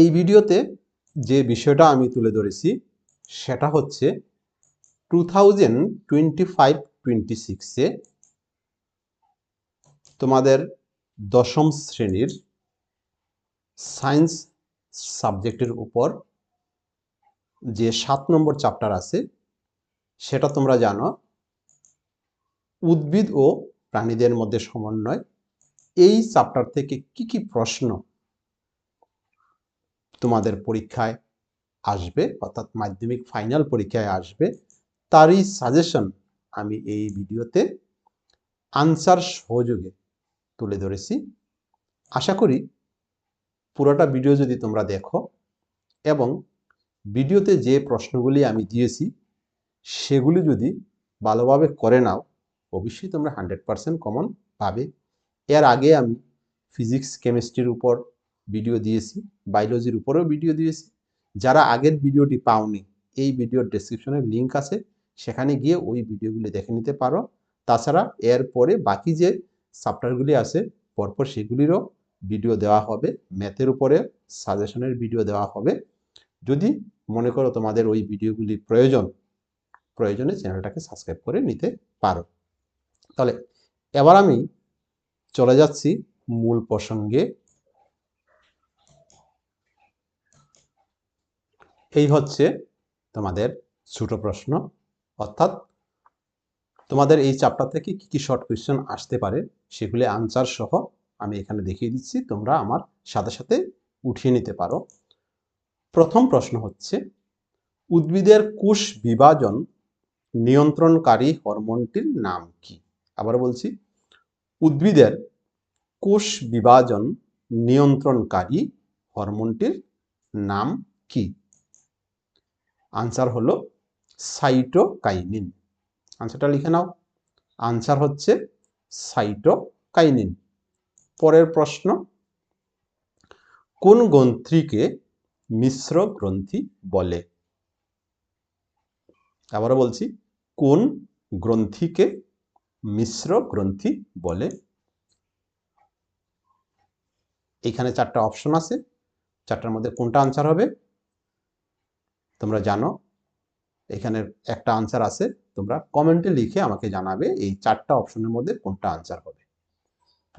এই ভিডিওতে যে বিষয়টা আমি তুলে ধরেছি, সেটা হচ্ছে two thousand twenty five twenty সিক্সে তোমাদের দশম শ্রেণির সায়েন্স সাবজেক্টের উপর যে সাত নম্বর চ্যাপ্টার আছে, সেটা তোমরা জানো, উদ্ভিদ ও প্রাণীদের মধ্যে সমন্বয়। এই চ্যাপ্টার থেকে কি কি প্রশ্ন তোমাদের পরীক্ষায় আসবে, অর্থাৎ মাধ্যমিক ফাইনাল পরীক্ষায় আসবে, তারই সাজেশন আমি এই ভিডিওতে আনসার সহযোগে তুলে ধরেছি। আশা করি পুরোটা ভিডিও যদি তোমরা দেখো এবং ভিডিওতে যে প্রশ্নগুলি আমি দিয়েছি সেগুলি যদি ভালোভাবে করে নাও, অবশ্যই তোমরা হান্ড্রেড পারসেন্ট কমন পাবে। এর আগে আমি ফিজিক্স কেমিস্ট্রির উপর ভিডিও দিয়েছি বায়োলজির উপরেও ভিডিও দিয়েছি। যারা আগের ভিডিওটি পাওনি, এই ভিডিওর ডেসক্রিপশনে লিঙ্ক আছে, সেখানে গিয়ে ওই ভিডিওগুলি দেখে নিতে পারো। তাছাড়া এর পরে বাকি যে চ্যাপ্টারগুলি আছে, পরপর সেগুলিরও ভিডিও দেওয়া হবে ম্যাথের উপরে সাজেশনের ভিডিও দেওয়া হবে। যদি মনে করো তোমাদের ওই ভিডিওগুলি প্রয়োজন, প্রয়োজনে চ্যানেলটাকে সাবস্ক্রাইব করে নিতে পারো। তাহলে এবার আমি চলে যাচ্ছি মূল প্রসঙ্গে। এই হচ্ছে তোমাদের ছোট প্রশ্ন। অর্থাৎ তোমাদের এই চ্যাপ্টার থেকে কি কি শর্ট কোয়েশ্চেন আসতে পারে সেগুলি আনসার সহ আমি এখানে দেখিয়ে দিচ্ছি। তোমরা আমার সাথে সাথে উঠিয়ে নিতে পারো। প্রথম প্রশ্ন হচ্ছে, উদ্ভিদের কোষ বিভাজন নিয়ন্ত্রণকারী হরমোনটির নাম কি? আবার বলছি, উদ্ভিদের কোষ বিভাজন নিয়ন্ত্রণকারী হরমোনটির নাম কি? আনসার হলো সাইটোকাইনিন আনসারটা লিখে নাও। আনসার হচ্ছে সাইটোকাইনিন পরের প্রশ্ন, কোন গ্রন্থিকে মিশ্র গ্রন্থি বলে? আবারও বলছি, কোন গ্রন্থিকে মিশ্র গ্রন্থি বলে? এখানে চারটা অপশন আছে। চারটার মধ্যে কোনটা আনসার হবে? তোমরা জানো, এখানে একটা আনসার আছে, তোমরা কমেন্টে লিখে আমাকে জানাবে এই চারটা অপশনের মধ্যে কোনটা আনসার হবে।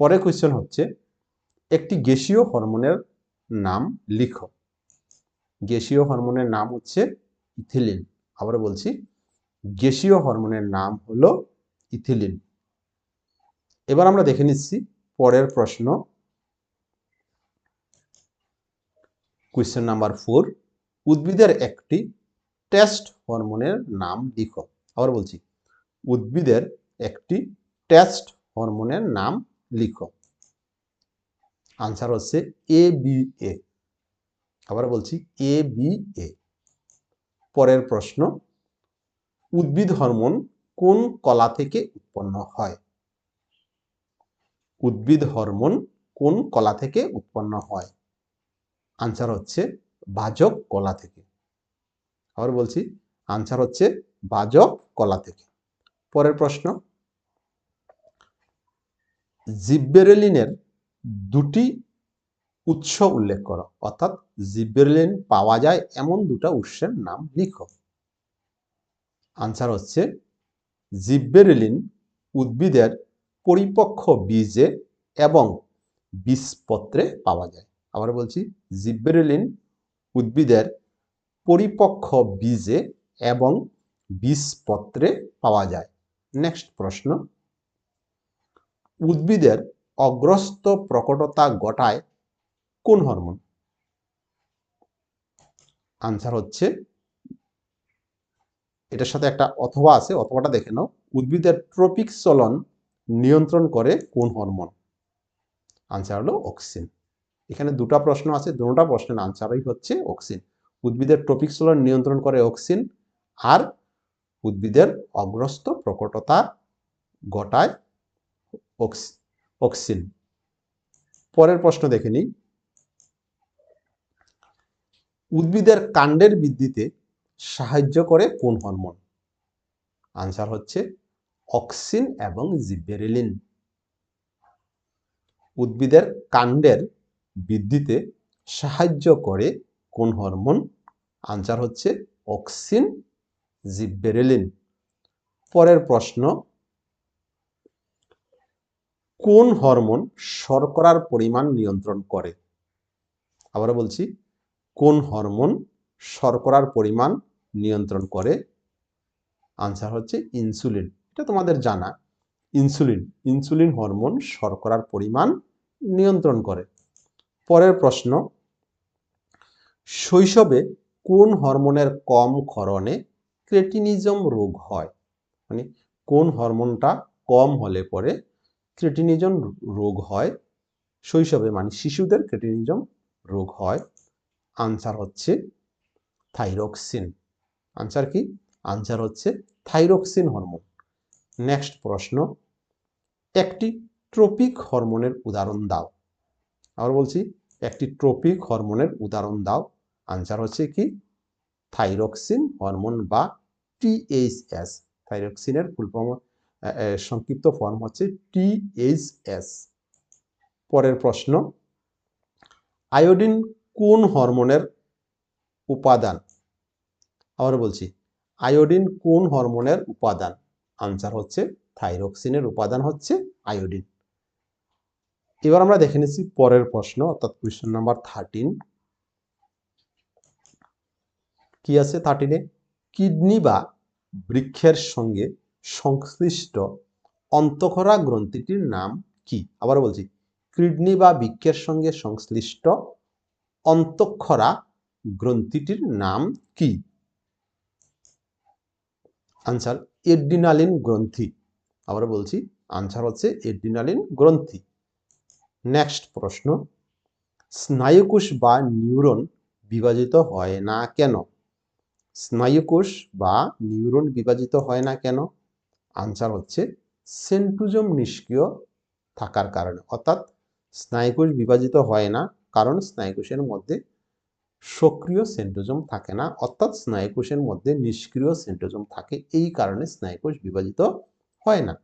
পরের কোয়েশ্চেন হচ্ছে, একটি গ্যাসীয় হরমোনের নাম লিখো। গ্যাসীয় হরমোনের নাম হচ্ছে ইথিলিন। আবার বলছি, গ্যাসীয় হরমোনের নাম হলো ইথিলিন। এবার আমরা দেখে নিচ্ছি পরের প্রশ্ন। কোয়েশ্চেন নাম্বার ফোর উদ্ভিদের একটি টেস্ট হরমোনের নাম লিখো। আবার বলছি, উদ্ভিদের একটি টেস্ট হরমোনের নাম লিখো। আনসার হচ্ছে এ বি এ আবার বলছি এ বি এ পরের প্রশ্ন, উদ্ভিদ হরমোন কোন কলা থেকে উৎপন্ন হয়? উদ্ভিদ হরমোন কোন কলা থেকে উৎপন্ন হয়? আনসার হচ্ছে বাজক কলা থেকে। আবার বলছি আনসার হচ্ছে বাজক কলা থেকে। পরের প্রশ্ন, জিব্বেরেলিনের দুটি উৎস উল্লেখ করো। অর্থাৎ জিব্বেরেলিন পাওয়া যায় এমন দুটা উৎসের নাম লিখো। আনসার হচ্ছে, জিব্বেরেলিন উদ্ভিদের পরিপক্ষ বীজে এবং বীজপত্রে পাওয়া যায়। আবার বলছি, জিব্বেরেলিন উদ্ভিদের পরিপক্ষ বীজে এবং বীজপত্রে পাওয়া যায়। নেক্সট প্রশ্ন। উদ্ভিদের অগ্রস্ত প্রকটতা ঘটায় কোন হরমোন? আনসার হচ্ছে, এটার সাথে একটা অথবা আছে, অথবাটা দেখে নাও। উদ্ভিদের ট্রপিক চলন নিয়ন্ত্রণ করে কোন হরমোন? আনসার হলো অক্সিন এখানে দুটা প্রশ্ন আছে, দুটা প্রশ্নের আনসারই হচ্ছে অক্সিন উদ্ভিদের ট্রপিক চলন নিয়ন্ত্রণ করে অক্সিন আর উদ্ভিদের অগ্রস্ত প্রকটতা ঘটায় অক্সিন পরের প্রশ্ন দেখে নিই। উদ্ভিদের কাণ্ডের বৃদ্ধিতে সাহায্য করে কোন হরমোন আনসার হচ্ছে অক্সিন এবং জিব্বেরেলিন উদ্ভিদের কাণ্ডের বৃদ্ধিতে সাহায্য করে কোন হরমোন? আনসার হচ্ছে অক্সিন, জিব্বেরেলিন। পরের প্রশ্ন, কোন হরমোন শর্করার পরিমাণ নিয়ন্ত্রণ করে? আবার বলছি, কোন হরমোন শর্করার পরিমাণ নিয়ন্ত্রণ করে? আনসার হচ্ছে ইনসুলিন। এটা তোমাদের জানা। ইনসুলিন ইনসুলিন হরমোন শর্করার পরিমাণ নিয়ন্ত্রণ করে। পরের প্রশ্ন, শৈশবে কোন হরমোনের কম ক্ষরণে ক্রেটিনিজম রোগ হয়? মানে কোন হরমোনটা কম হলে পরে ক্রেটিনিজম রোগ হয়? শৈশবে মানে শিশুদের ক্রেটিনিজম রোগ হয়। আনসার হচ্ছে থাইরক্সিন। আনসার কি? আনসার হচ্ছে থাইরক্সিন হরমোন। নেক্সট প্রশ্ন, একটি ট্রপিক হরমোনের উদাহরণ দাও। আবার বলছি একটি ট্রপিক হরমোনের উদাহরণ দাও। আনসার হচ্ছে কি? থাইরক্সিন হরমোন বা টিএইচএস থাইরক্সিনের ফুল ফর্ম সংক্ষিপ্ত ফর্ম হচ্ছে টিএইচএস পরের প্রশ্ন। আয়োডিন কোন হরমোনের উপাদান? আবার বলছি আয়োডিন কোন হরমোনের উপাদান? আনসার হচ্ছে থাইরক্সিনের উপাদান হচ্ছে আয়োডিন এবার আমরা দেখে নিচ্ছি পরের প্রশ্ন, অর্থাৎ কোয়েশ্চেন নাম্বার থার্টিন কি আছে থার্টিনে কিডনি বা বৃক্ষের সঙ্গে সংশ্লিষ্ট অন্তঃক্ষরা গ্রন্থিটির নাম কি? আবার বলছি, কিডনি বা বৃক্ষের সঙ্গে সংশ্লিষ্ট অন্তঃক্ষরা গ্রন্থিটির নাম কি? আনসার এডিনালিন গ্রন্থি। আবার বলছি আনসার হচ্ছে এডিনালিন গ্রন্থি। নেক্সট প্রশ্ন, স্নায়ুকোষ বা নিউরন বিভাজিত হয় না কেন? স্নায়ুকোষ বা নিউরন বিভাজিত হয় না কেন? আনসার হচ্ছে, সেন্ট্রোজোম নিষ্ক্রিয় থাকার কারণে। অর্থাৎ স্নায়ুকোষ বিভাজিত হয় না, কারণ স্নায়ুকোষের মধ্যে সক্রিয় সেন্ট্রোজোম থাকে না। অর্থাৎ স্নায়ুকোষের মধ্যে নিষ্ক্রিয় সেন্ট্রোজোম থাকে, এই কারণে স্নায়ুকোষ বিভাজিত হয় না।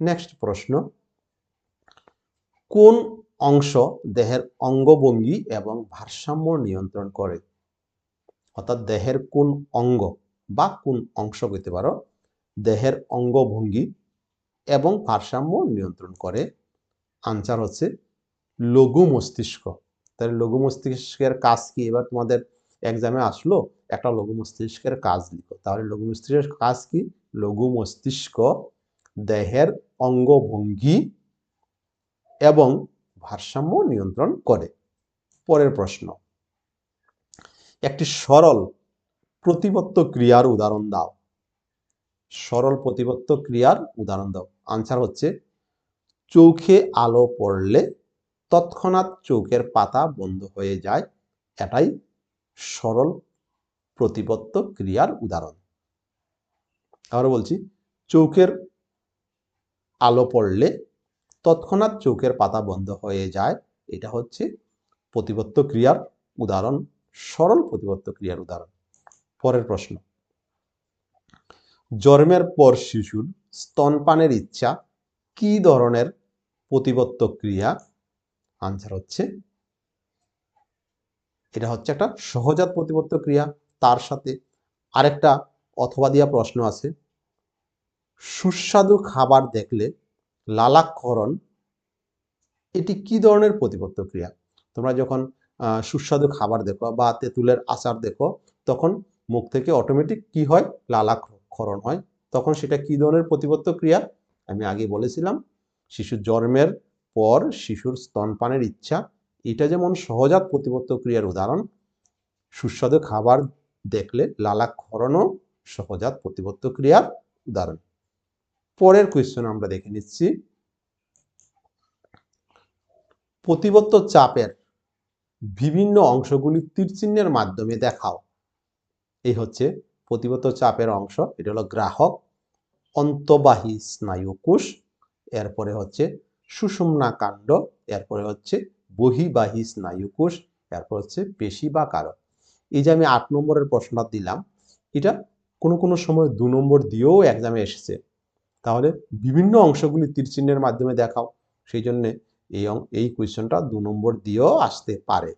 নেক্সট প্রশ্ন কোন অংশ দেহের অঙ্গভঙ্গি এবং ভারসাম্য নিয়ন্ত্রণ করে? অর্থাৎ দেহের কোন অঙ্গ বা কোন অংশ কইতে পারো, দেহের অঙ্গভঙ্গি এবং ভারসাম্য নিয়ন্ত্রণ করে। আনসার হচ্ছে লঘু মস্তিষ্ক। তাহলে লঘু মস্তিষ্কের কাজ কি? এবার তোমাদের এক্সামে আসলো, একটা লঘু মস্তিষ্কের কাজ লিখো। তাহলে লঘু মস্তিষ্কের কাজ কি? লঘু মস্তিষ্ক দেহের অঙ্গভঙ্গি এবং ভারসাম্য নিয়ন্ত্রণ করে। পরের প্রশ্ন। একটি সরল প্রতিপত্ত ক্রিয়ার উদাহরণ দাও। সরল প্রতিপত্ত ক্রিয়ার উদাহরণ দাও। আনসার হচ্ছে, চোখে আলো পড়লে তৎক্ষণাৎ চোখের পাতা বন্ধ হয়ে যায়। এটাই সরল প্রতিপত্ত ক্রিয়ার উদাহরণ। আবার বলছি, চোখের আলো পড়লে তৎক্ষণাৎ চোখের পাতা বন্ধ হয়ে যায়। এটা হচ্ছে প্রতিপত্ত ক্রিয়ার উদাহরণ, সরল প্রতিপত্ত ক্রিয়ার উদাহরণ। পরের প্রশ্ন। জন্মের পর শিশুর স্তনপানের ইচ্ছা কি ধরনের প্রতিপত্ত ক্রিয়া? আনসার হচ্ছে, এটা হচ্ছে একটা সহজাত প্রতিপত্ত ক্রিয়া। তার সাথে আরেকটা অথবা দিয়া প্রশ্ন আছে, সুস্বাদু খাবার দেখলে লালাক্ষরণ, এটি কি ধরনের প্রতিপত্ত ক্রিয়া? তোমরা যখন সুস্বাদু খাবার দেখো বা তেঁতুলের আচার দেখো, তখন মুখ থেকে অটোমেটিক কি হয়? লালাক্ষরণ হয়। তখন সেটা কি ধরনের প্রতিপত্ত ক্রিয়া? আমি আগে বলেছিলাম, শিশুর জন্মের পর শিশুর স্তনপানের ইচ্ছা, এটা যেমন সহজাত প্রতিপত্ত ক্রিয়ার উদাহরণ, সুস্বাদু খাবার দেখলে লালাক্ষরণও সহজাত প্রতিপত্ত ক্রিয়ার উদাহরণ। পরের কোয়েশ্চন আমরা দেখে নিচ্ছি। প্রতিবত্ত চাপের বিভিন্ন অংশগুলি তীরচিহ্নের মাধ্যমে দেখাও। এই হচ্ছে প্রতিবত্ত চাপের অংশ, এটা হলো গ্রাহক, অন্তবাহী স্নায়ুকোষ এরপরে হচ্ছে সুষুম্না কাণ্ড, এরপরে হচ্ছে বহিবাহী স্নায়ুকোষ এরপর হচ্ছে পেশি বা কারক। এই যে আমি আট নম্বরের প্রশ্নটা দিলাম, এটা কোনো কোনো সময় দু নম্বর দিয়েও এক্সামে এসেছে। তাহলে বিভিন্ন অংশগুলি তীরচিহ্নের মাধ্যমে দেখাও। সেই জন্যে এই এই কোয়েশ্চনটা দু নম্বর দিয়েও আসতে পারে।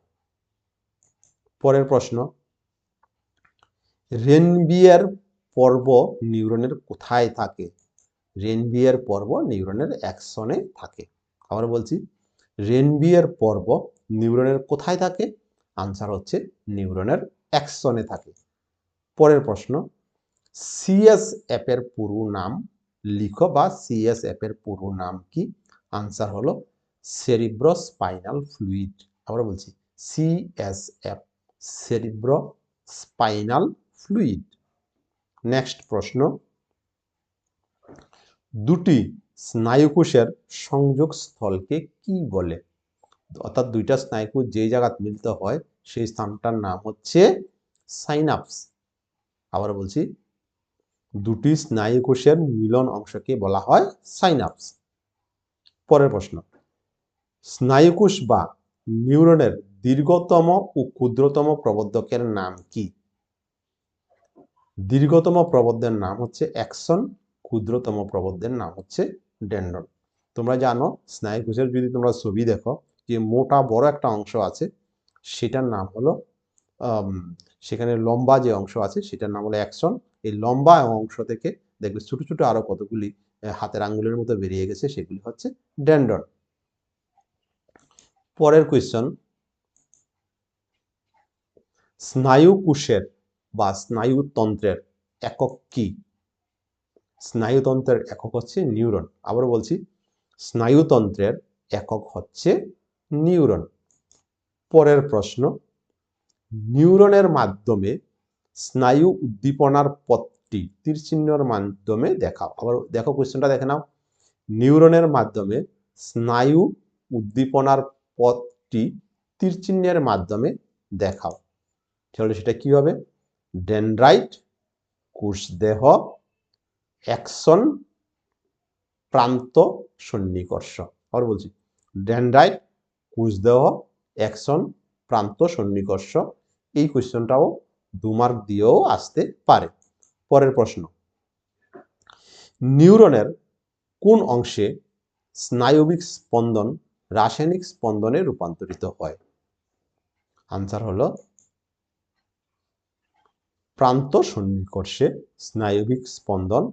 পরের প্রশ্ন, রেনবিয়ার পর্ব নিউরনের কোথায় থাকে? রেনবিয়ার পর্ব নিউরনের অ্যাকশনে থাকে। আবার বলছি, রেনবিয়ার পর্ব নিউরনের কোথায় থাকে? আনসার হচ্ছে নিউরনের অ্যাকশনে থাকে। পরের প্রশ্ন, সিএস অ্যাপের পুরো নাম লিখো বা সিএস অ্যাপের পুরো নাম কি? আনসার হলো সেরিব্রোস্পাইনাল ফ্লুইড আবার বলছি CSF cerebro spinal fluid next প্রশ্ন। দুটি স্নায়ুকোষের সংযোগ স্থলকে কি বলে? অর্থাৎ দুইটা স্নায়ুকোষ যেই জায়গায় মিলিত হয়, সেই স্থানটার নাম হচ্ছে সাইনাপস আবার বলছি দুটি স্নায়ুকোষের মিলন অংশকে বলা হয় সাইনাপস। পরের প্রশ্ন স্নায়ুকোষ বা নিউরনের দীর্ঘতম ও ক্ষুদ্রতম প্রবর্ধকের নাম কি? দীর্ঘতম প্রবদ্ধের নাম হচ্ছে অ্যাকশন ক্ষুদ্রতম প্রবদ্ধের নাম হচ্ছে ডেন্ডন তোমরা জানো স্নায়ুকোষের যদি তোমরা ছবি দেখো, যে মোটা বড় একটা অংশ আছে, সেটার নাম হলো সেখানে লম্বা যে অংশ আছে সেটার নাম হলো অ্যাকশন এই লম্বা অংশ থেকে দেখবে ছোট ছোট আরও কতগুলি হাতের আঙ্গুলের মতো বেরিয়ে গেছে, সেগুলি হচ্ছে ডেন্ডন পরের কোয়েশ্চন স্নায়ুকোষের বা স্নায়ুতন্ত্রের একক কি? স্নায়ুতন্ত্রের একক হচ্ছে নিউরন। আবার বলছি, স্নায়ুতন্ত্রের একক হচ্ছে নিউরন। পরের প্রশ্ন নিউরনের মাধ্যমে স্নায়ু উদ্দীপনার পথটি তীর চিহ্নের মাধ্যমে দেখাও। আবার দেখো কোয়েশ্চনটা দেখে নাও। নিউরনের মাধ্যমে স্নায়ু উদ্দীপনার পথটি তীর চিহ্নের মাধ্যমে দেখাও। তাহলে সেটা কি হবে? ডেনড্রাইট, কোষদেহ, অ্যাকশন, প্রান্ত, সন্নিকর্ষ। আবার বলছি, ডেনড্রাইট, কোষদেহ, অ্যাকশন, প্রান্ত, সন্নিকর্ষ। এই কোয়েশ্চনটাও দু মার্ক দিয়েও আসতে পারে। পরের প্রশ্ন, নিউরনের কোন অংশে স্নায়বিক স্পন্দন রাসায়নিক স্পন্দনে রূপান্তরিত হয়? আনসার হলো, প্রান্ত সন্নিকর্ষে স্নায়বিক স্পন্দন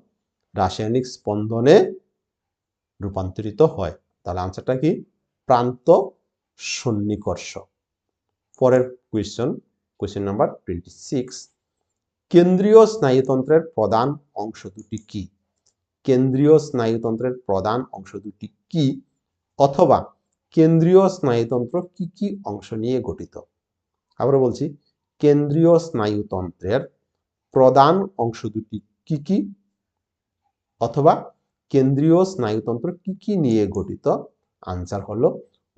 রাসায়নিক স্পন্দনে রূপান্তরিত হয়। তাহলে আনসারটা কি? প্রান্ত সন্নিকর্ষ। পরের question question number twenty six কেন্দ্রীয় স্নায়ুতন্ত্রের প্রধান অংশ দুটি কি? কেন্দ্রীয় স্নায়ুতন্ত্রের প্রধান অংশ দুটি কি? অথবা কেন্দ্রীয় স্নায়ুতন্ত্র কি কি অংশ নিয়ে গঠিত? আবার বলছি, কেন্দ্রীয় স্নায়ুতন্ত্রের প্রধান অংশ দুটি কি কি? অথবা কেন্দ্রীয় স্নায়ুতন্ত্র কি কি নিয়ে গঠিত? আনসার হলো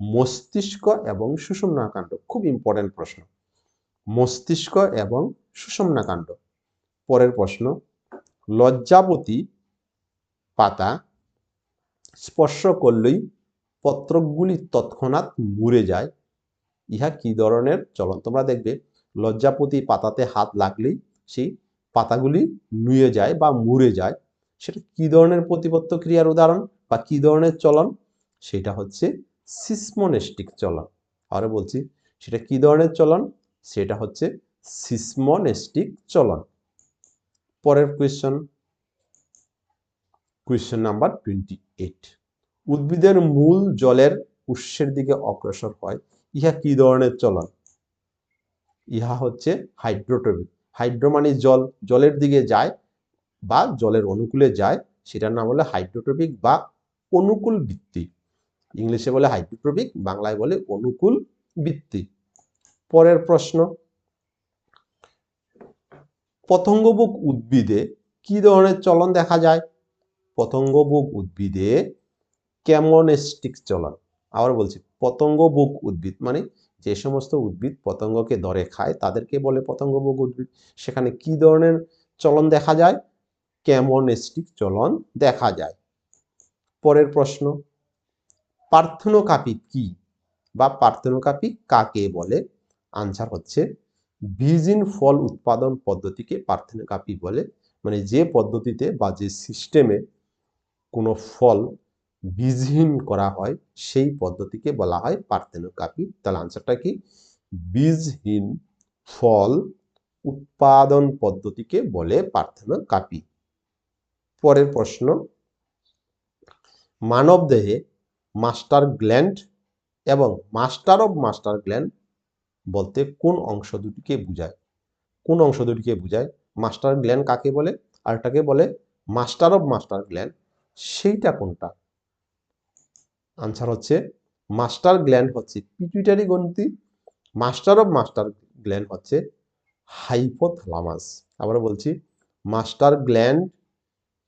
মস্তিষ্ক এবং সুষুম্নাকাণ্ড খুব ইম্পর্টেন্ট প্রশ্ন। মস্তিষ্ক এবং সুষুম্নাকাণ্ড পরের প্রশ্ন, লজ্জাবতী পাতা স্পর্শ করলেই পত্রকগুলি তৎক্ষণাৎ মুড়ে যায়। ইহা কি ধরনের? চলন তোমরা দেখবে। লজ্জাপতি পাতাতে হাত লাগলেই সেই পাতাগুলি নুয়ে যায় বা মুড়ে যায়। সেটা কি ধরনের প্রতিপত্ত ক্রিয়ার উদাহরণ বা কি ধরনের চলন? সেটা হচ্ছে সিসমনেস্টিক চলন। আরও বলছি, সেটা কি ধরনের চলন? সেটা হচ্ছে সিসমনেস্টিক চলন। পরের question question number twenty eight উদ্ভিদের মূল জলের উৎসের দিকে অগ্রসর হয়, ইহা কি ধরনের চলন? ইহা হচ্ছে হাইড্রোট্রপিক হাইড্রো মানে জল। জলের দিকে যায় বা জলের অনুকূলে যায়, সেটার নাম হলো হাইড্রোট্রপিক বা অনুকূল বৃত্তি। ইংলিশে বলে হাইড্রোট্রপিক বাংলায় বলে অনুকূল বৃত্তি। পরের প্রশ্ন। পতঙ্গবুক উদ্ভিদে কি ধরনের চলন দেখা যায়? পতঙ্গবুক উদ্ভিদে ক্যামনেস্টিক চলন। আবার বলছি পতঙ্গবুক উদ্ভিদ মানে যে সমস্ত উদ্ভিদ পতঙ্গকে ধরে খায়, তাদেরকে বলে পতঙ্গবুক উদ্ভিদ। সেখানে কি ধরনের চলন দেখা যায়? ক্যামনেস্টিক চলন দেখা যায়। পরের প্রশ্ন পার্থেনোকাপি কি বা পার্থেনোকাপি কাকে বলে? আনসার হচ্ছে বীজহীন ফল উৎপাদন পদ্ধতিকে পার্থেনোকাপি বলে। মানে যে পদ্ধতিতে বা যে সিস্টেমে কোনো ফল বীজহীন করা হয়, সেই পদ্ধতিকে বলা হয় পার্থেনোকাপি তাহলে আনসারটা কি? বীজহীন ফল উৎপাদন পদ্ধতিকে বলে পার্থেনো কাপি পরের প্রশ্ন মানব দেহে মাস্টার গ্ল্যান্ড এবং মাস্টার অফ মাস্টার গ্ল্যান্ড বলতে কোন অংশ দুটিকে বোঝায়? কোন অংশ দুটিকে বোঝায়? মাস্টার গ্ল্যান্ড কাকে বলে? আরটাকে বলে মাস্টার অফ মাস্টার গ্ল্যান্ড সেইটা কোনটা? আনসার হচ্ছে মাস্টার গ্ল্যান্ড হচ্ছে পিটুইটারি গ্রন্থি, মাস্টার অফ মাস্টার গ্ল্যান্ড হচ্ছে হাইপোথ্যালামাস। আবার বলছি, মাস্টার গ্ল্যান্ড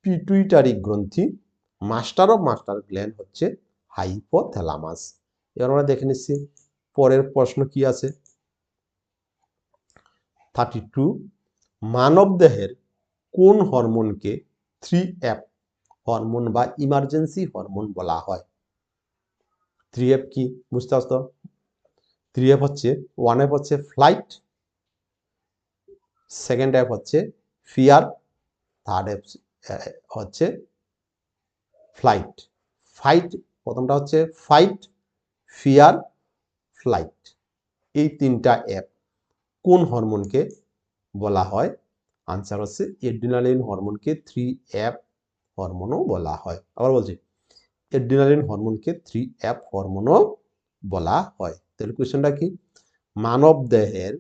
পিটুইটারি গ্রন্থি, মাস্টার অফ মাস্টার গ্ল্যান্ড হচ্ছে হাইপোথ্যালামাস। এবার আমরা দেখে নিচ্ছি, পরের প্রশ্ন কি আছে? থার্টি টু মানব দেহের কোন হরমোনকে থ্রি এফ হরমোন বা ইমার্জেন্সি হরমোন বলা হয়? থ্রি এফ কি? বুঝতে পারছ থ্রি এফ হচ্ছে ওয়ান এফ হচ্ছে ফ্লাইট সেকেন্ড এফ হচ্ছে ফিয়ার থার্ড এফ হচ্ছে ফ্লাইট ফাইট প্রথমটা হচ্ছে ফাইট ফিয়ার ফ্লাইট এই তিনটা অ্যাপ কোন হরমোনকে বলা হয়? আনসার হচ্ছে এড্রিনালিন হরমোনকে থ্রি অ্যাপ হরমোনও বলা হয়। আবার বলছি এড্রিনালিন হরমোনকে থ্রি অ্যাপ হরমোনও বলা হয়। তাহলে কোয়েশ্চনটা কি? মানব দেহের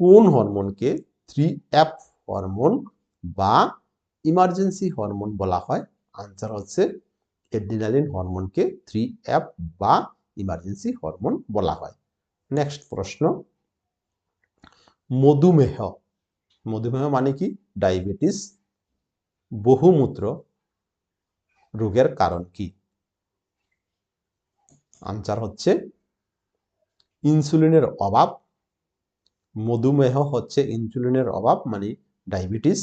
কোন হরমোনকে থ্রি অ্যাপ হরমোন বা ইমার্জেন্সি হরমোন বলা হয়? আনসার হচ্ছে এড্রিনালিন হরমোনকে থ্রি অ্যাপ বা ইমার্জেন্সি হরমোন বলা হয়। নেক্সট প্রশ্ন। মধুমেহ। মধুমেহ মানে কি? ডায়াবেটিস, বহুমূত্র রোগের কারণ কি? আনসার হচ্ছে ইনসুলিনের অভাব। মধুমেহ হচ্ছে ইনসুলিনের অভাব মানে ডায়াবেটিস,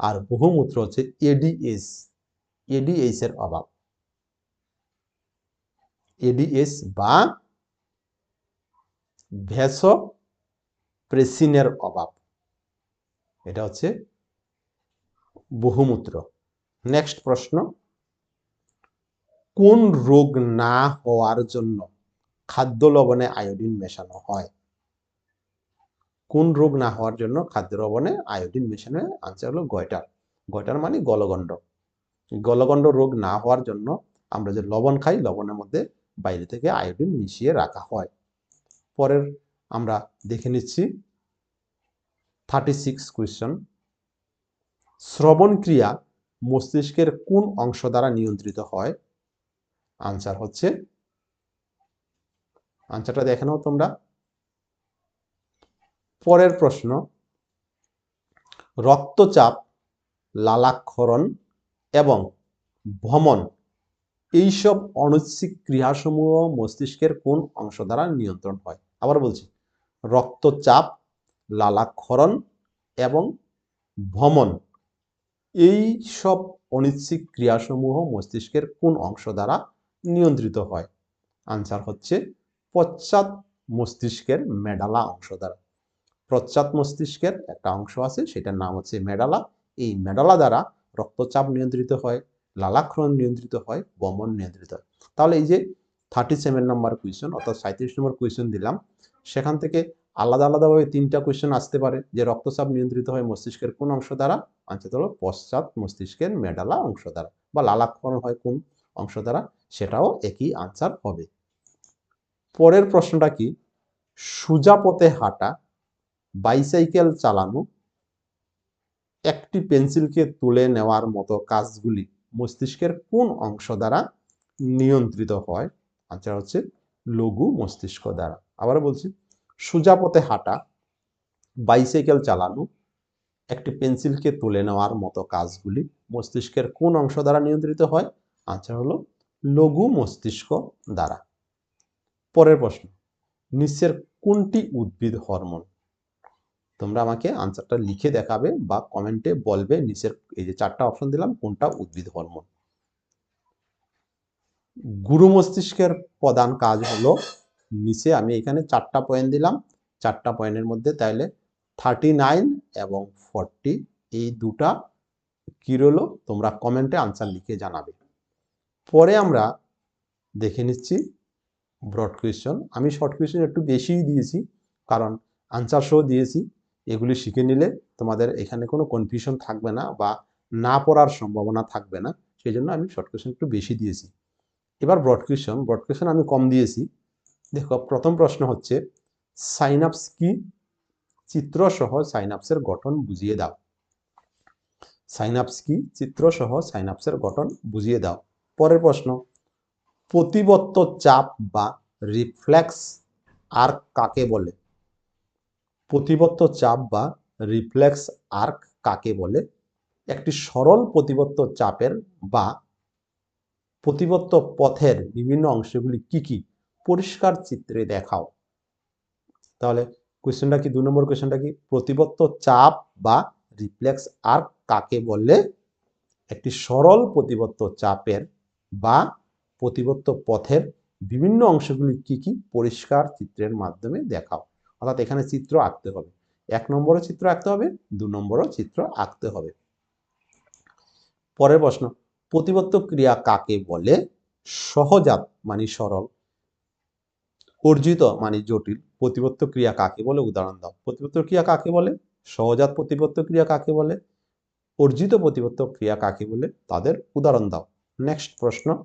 আর বহুমূত্র হচ্ছে এডিএস এডিএস এর অভাব। এডিএস বা ভ্যাসো প্রেসিনের অভাব। এটা হচ্ছে বহুমূত্র। নেক্সট প্রশ্ন, কোন রোগ না হওয়ার জন্য খাদ্য লবণে আয়োডিন মেশানো হয়? কোন রোগ না হওয়ার জন্য খাদ্য লবণে আয়োডিন মেশানো আনসার হলো গয়টার গয়টার মানে গলগণ্ড। গলগণ্ড রোগ না হওয়ার জন্য আমরা যে লবণ খাই, লবণের মধ্যে বাইরে থেকে আয়োডিন মিশিয়ে রাখা হয়। পরের আমরা দেখে নিচ্ছি। থার্টি সিক্স কোয়েশ্চন শ্রবণ ক্রিয়া মস্তিষ্কের কোন অংশ দ্বারা নিয়ন্ত্রিত হয়? আনসার হচ্ছে আনসারটা দেখে নাও তোমরা। পরের প্রশ্ন, রক্তচাপ, লালাক্ষরণ এবং ভ্রমণ এইসব অনৈচ্ছিক ক্রিয়াসমূহ মস্তিষ্কের কোন অংশ দ্বারা নিয়ন্ত্রণ হয়? আবার বলছি রক্তচাপ, লালাক্ষরণ এবং ভ্রমণ। এই সব অনিচ্ছিক ক্রিয়াসমূহ মস্তিষ্কের কোন অংশ দ্বারা নিয়ন্ত্রিত হয়? আনসার হচ্ছে পশ্চাৎ মস্তিষ্কের মেডালা অংশ দ্বারা। পশ্চাৎ মস্তিষ্কের একটা অংশ আছে, সেটার নাম হচ্ছে মেডালা। এই মেডালা দ্বারা রক্তচাপ নিয়ন্ত্রিত হয়, লালাক্ষরণ নিয়ন্ত্রিত হয় বমন নিয়ন্ত্রিত হয়। তাহলে এই যে থার্টি সেভেন নম্বর কোয়েশ্চন অর্থাৎ সাঁত্রিশ নম্বর কোয়েশ্চন দিলাম সেখান থেকে আলাদা আলাদাভাবে তিনটা কোয়েশ্চেন আসতে পারে, যে রক্তচাপ নিয়ন্ত্রিত হয় মস্তিষ্কের কোন অংশ দ্বারা আনসার হলো পশ্চাৎ মস্তিষ্কের মেডালা অংশ দ্বারা, বা লালাক্ষরণ হয় কোন অংশ দ্বারা, সেটাও একই আনসার হবে। পরের প্রশ্নটা কি? সোজা পথে হাঁটা বাইসাইকেল চালানো, একটি পেন্সিলকে তুলে নেওয়ার মতো কাজগুলি মস্তিষ্কের কোন অংশ দ্বারা নিয়ন্ত্রিত হয়? আনসার হচ্ছে লঘু মস্তিষ্ক দ্বারা। আবার বলছি, সোজা পথে হাঁটা বাইসাইকেল চালানো, একটি পেন্সিলকে তুলে নেওয়ার মতো কাজগুলি মস্তিষ্কের কোন অংশ দ্বারা নিয়ন্ত্রিত হয়? আনসার হলো লঘু মস্তিষ্ক দ্বারা। পরের প্রশ্ন নিচের কোনটি উদ্ভিদ হরমোন তোমরা আমাকে আনসারটা লিখে দেখাবে বা কমেন্টে বলবে নিচের এই যে চারটা অপশন দিলাম, কোনটা উদ্ভিদ হরমোন গুরু মস্তিষ্কের প্রধান কাজ হলো নিচে আমি এখানে চারটা পয়েন্ট দিলাম। চারটা পয়েন্টের মধ্যে তাইলে থার্টি নাইন এবং ফর্টি এই দুটা কি রইল? তোমরা কমেন্টে আনসার লিখে জানাবে। পরে আমরা দেখে নিচ্ছি ব্রড কোয়েশ্চন আমি শর্ট কোয়েশ্চন একটু বেশিই দিয়েছি, কারণ আনসার শো দিয়েছি। এগুলি শিখে নিলে তোমাদের এখানে কোনো কনফিউশন থাকবে না বা না পড়ার সম্ভাবনা থাকবে না। সেই জন্য আমি শর্ট কোয়েশন একটু বেশি দিয়েছি। এবার ব্রড কোয়েশন ব্রড কোয়েশন আমি কম দিয়েছি। দেখো, প্রথম প্রশ্ন হচ্ছে সাইনাপস কি? চিত্র সহ সাইনাপসের গঠন বুঝিয়ে দাও। সাইনাপস কি? চিত্র সহ সাইনাপসের গঠন বুঝিয়ে দাও। পরের প্রশ্ন প্রতিবত্ত চাপ বা রিফ্লেক্স আর কাকে বলে? প্রতিবত্ত চাপ বা রিফ্লেক্স আর্ক কাকে বলে? একটি সরল প্রতিবত্ত চাপের বা প্রতিবত্ত পথের বিভিন্ন অংশগুলি কি কি? পরিষ্কার চিত্রে দেখাও। তাহলে কোয়েশ্চেনটা কি, দু নম্বর কোয়েশ্চেনটা কি? প্রতিবত্ত চাপ বা রিফ্লেক্স আর্ক কাকে বলে? একটি সরল প্রতিবত্ত চাপের বা প্রতিবত্ত পথের বিভিন্ন অংশগুলি কি কি? পরিষ্কার চিত্রের মাধ্যমে দেখাও। অর্থাৎ এখানে চিত্র আঁকতে হবে। এক নম্বরও চিত্র আঁকতে হবে, দু নম্বরও চিত্র আঁকতে হবে। পরের প্রশ্ন, প্রতিবত্ত ক্রিয়া কাকে বলে? সহজাত মানে সরল। অর্জিত মানে জটিল প্রতিবত্ত ক্রিয়া কাকে বলে? উদাহরণ দাও। প্রতিবত্ত ক্রিয়া কাকে বলে? সহজাত প্রতিবত্ত ক্রিয়া কাকে বলে? অর্জিত প্রতিবত্ত ক্রিয়া কাকে বলে? তাদের উদাহরণ দাও। নেক্সট প্রশ্ন।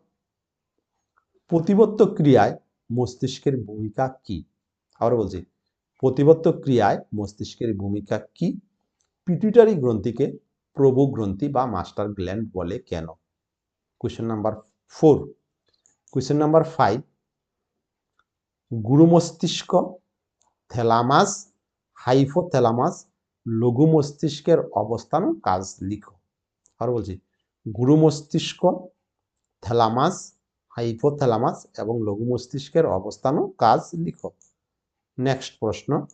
প্রতিবত্ত ক্রিয়ায় মস্তিষ্কের ভূমিকা কি? আবার বলছি প্রতিবত্ত ক্রিয়ায় মস্তিষ্কের ভূমিকা কি? পিটুইটারি গ্রন্থিকে প্রভু গ্রন্থি বা মাস্টার গ্ল্যান্ড বলে কেন? Question number four question number five গুরু মস্তিষ্ক, থ্যালামাস হাইফোথ্যালামাস লঘু মস্তিষ্কের অবস্থান কাজ লিখো। আর বলছি, গুরু মস্তিষ্ক থেলামাস থ্যালামাস, হাইপোথ্যালামাস এবং লঘু মস্তিষ্কের অবস্থান কাজ লিখো। নেক্সট প্রশ্ন।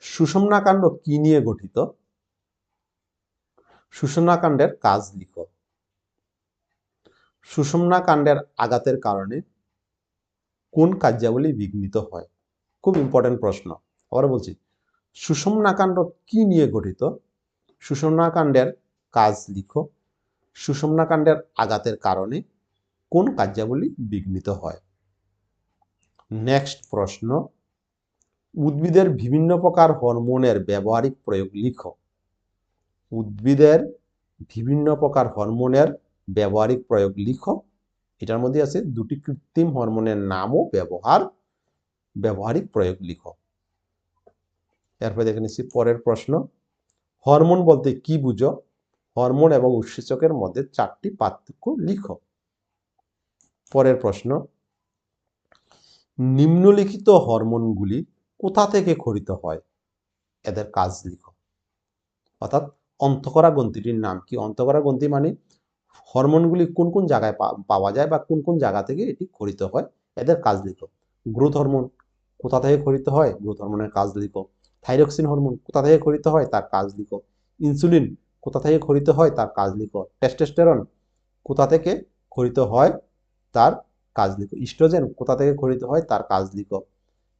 সুষমনাকাণ্ড কি নিয়ে গঠিত? সুষমনাকাণ্ডের কাজ লিখো। সুষমনাকাণ্ডের আঘাতের কারণে কার্যাবলী বিঘ্নিত হয়? খুব ইম্পর্টেন্ট প্রশ্ন। আবার বলছি, সুষমনাকাণ্ড কি নিয়ে গঠিত? সুষমনাকাণ্ডের কাজ লিখো। সুষমনাকাণ্ডের আঘাতের কারণে কোন কার্যাবলী বিঘ্নিত হয়? নেক্সট প্রশ্ন, উদ্ভিদের বিভিন্ন প্রকার হরমোনের ব্যবহারিক প্রয়োগ লিখো। উদ্ভিদের বিভিন্ন প্রকার হরমোনের ব্যবহারিক প্রয়োগ লিখো। এটার মধ্যে আছে দুটি কৃত্রিম হরমোনের নাম ও ব্যবহার, ব্যবহারিক প্রয়োগ লিখো। এরপরে দেখে নিচ্ছি পরের প্রশ্ন। হরমোন বলতে কি বুঝো? হরমোন এবং উৎসেচকের মধ্যে চারটি পার্থক্য লিখ। পরের প্রশ্ন। নিম্নলিখিত হরমোনগুলি কোথা থেকে খরিত হয়? এদের কাজ লিখো। অর্থাৎ অন্তকরা গ্রন্থিটির নাম কি? অন্তকরা গ্রন্থি মানে হরমোনগুলি কোন কোন জায়গায় পাওয়া যায় বা কোন কোন জায়গা থেকে এটি খরিত হয়, এদের কাজ লিখো। গ্রোথ হরমোন কোথা থেকে খরিত হয়? গ্রোথ হরমোনের কাজ লিখো। থাইরক্সিন হরমোন কোথা থেকে খরিত হয়? তার কাজ লিখো। ইনসুলিন কোথা থেকে খরিত হয়? তার কাজ লিখো। টেস্টেস্টেরন কোথা থেকে খরিত হয়? তার কাজ লিখো। ইস্ট্রোজেন কোথা থেকে খরিত হয়? তার কাজ লিখো।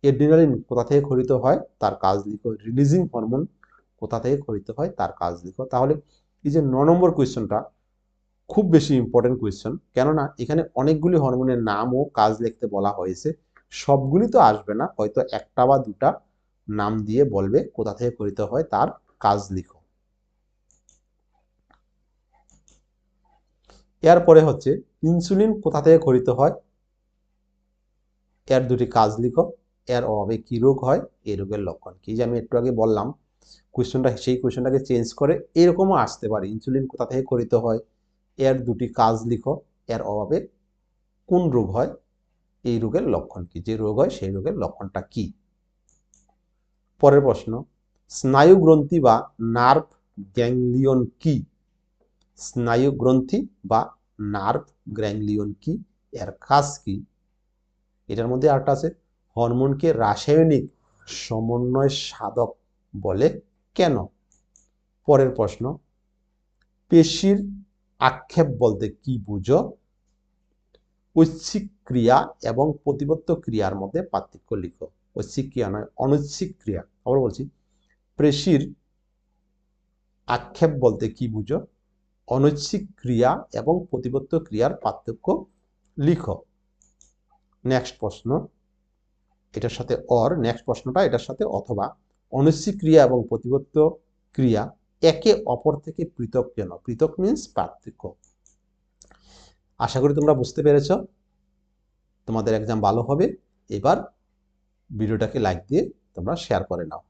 এড্রিনালিন কোথা থেকে খরিত হয়? তার কাজ লিখো। রিলিজিং হরমোন কোথা থেকে খরিত হয়? তার কাজ লিখো। তাহলে এই যে ন নম্বর কোয়েশ্চনটা খুব বেশি ইম্পর্টেন্ট কোয়েশ্চন কেননা এখানে অনেকগুলি হরমোনের নাম ও কাজ লিখতে বলা হয়েছে। সবগুলি তো আসবে না, হয়তো একটা বা দুটা নাম দিয়ে বলবে কোথা থেকে খরিত হয় তার কাজ লিখো। এরপরে হচ্ছে ইনসুলিন কোথা থেকে খরিত হয়? এর দুটি কাজ লিখো, এর অভাবে কি রোগ হয়, এই রোগের লক্ষণ কি? যে আমি একটু আগে বললাম কোয়েশ্চনটা সেই কোয়েশ্চনটাকে চেঞ্জ করে এরকমও আসতে পারে। ইনসুলিন কোথা থেকে খরিত হয়? এর দুটি কাজ লিখো। এর অভাবে কোন রোগ হয়? এই রোগের লক্ষণ কি? যে রোগ হয়, সেই রোগের লক্ষণটা কি? পরের প্রশ্ন স্নায়ু গ্রন্থি বা নার্ভ গ্যাংলিয়ন কি? স্নায়ু গ্রন্থি বা নার্ভ গ্যাংলিয়ন কি? এর কাজ কি? এটার মধ্যে আরেকটা আছে, হরমোনকে রাসায়নিক সমন্বয় সাধক বলে কেন? পরের প্রশ্ন, পেশির আক্ষেপ বলতে কি বুঝো? ঐচ্ছিক ক্রিয়া এবং প্রতিবদ্ধ ক্রিয়ার মধ্যে পার্থক্য লিখো। ঐচ্ছিক ক্রিয়া নয়, অনৈচ্ছিক ক্রিয়া। আবার বলছি পেশির আক্ষেপ বলতে কি বুঝো? অনৈচ্ছিক ক্রিয়া এবং প্রতিবদ্ধ ক্রিয়ার পার্থক্য লিখো। নেক্সট প্রশ্ন। এটার সাথে অর, নেক্সট প্রশ্নটা এটার সাথে অথবা। অনিশ্চিত ক্রিয়া এবং প্রতিবদ্ধ ক্রিয়া একে অপর থেকে পৃথক কেন? পৃথক মিনস পার্থক্য। আশা করি তোমরা বুঝতে পেরেছ। তোমাদের এক্সাম ভালো হবে। এবার ভিডিওটাকে লাইক দিয়ে তোমরা শেয়ার করে নাও।